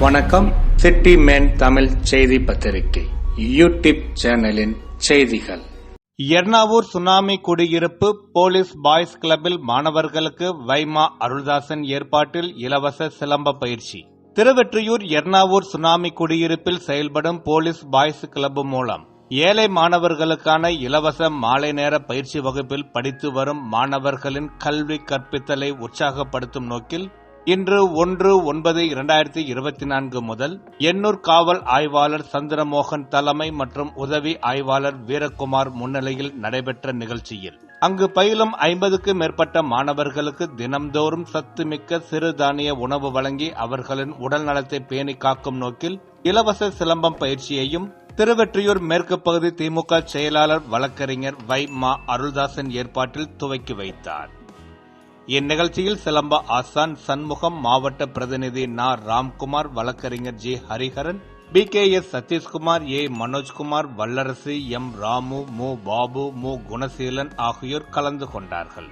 வணக்கம். City man Tamil செய்தி பத்திரிகை. யூடியூப் சேனலின் செய்திகள். எர்ணாவூர் சுனாமி குடியிருப்பு போலீஸ் பாய்ஸ் கிளப்பில் மாணவர்களுக்கு வைமா அருள்தாசன் ஏற்பாட்டில் இலவச சிலம்ப பயிற்சி. திருவெற்றியூர் எர்ணாவூர் சுனாமி குடியிருப்பில் செயல்படும் போலீஸ் பாய்ஸ் கிளப் மூலம் ஏழை மாணவர்களுக்கான இலவச மாலை நேர பயிற்சி வகுப்பில் படித்து வரும் மாணவர்களின் கல்வி கற்பித்தலை உற்சாகப்படுத்தும் நோக்கில் இன்று ஒன்று ஒன்பது இரண்டாயிரத்தி இருபத்தி நான்கு முதல் எண்ணூர் காவல் ஆய்வாளர் சந்திரமோகன் தலைமை மற்றும் உதவி ஆய்வாளர் வீரகுமார் முன்னிலையில் நடைபெற்ற நிகழ்ச்சியில் அங்கு பயிலும் ஐம்பதுக்கு மேற்பட்ட மாணவர்களுக்கு தினம்தோறும் சத்துமிக்க சிறுதானிய உணவு வழங்கி அவர்களின் உடல் நலத்தை பேணி காக்கும் நோக்கில் இலவச சிலம்பம் பயிற்சியையும் திருவெற்றியூர் மேற்கு பகுதி திமுக செயலாளர் வழக்கறிஞர் வை மா அருள்தாசன் ஏற்பாட்டில் துவக்கி வைத்தார். இந்நிகழ்ச்சியில் சிலம்ப ஆசான் சண்முகம் மாவட்ட பிரதிநிதி நா. ராம்குமார் வழக்கறிஞர் G. Hariharan P. K. S. Sathishkumar A. Manojkumar Vallarasu M. Ramu மு. பாபு மு. குணசீலன் ஆகியோர் கலந்து கொண்டார்கள்.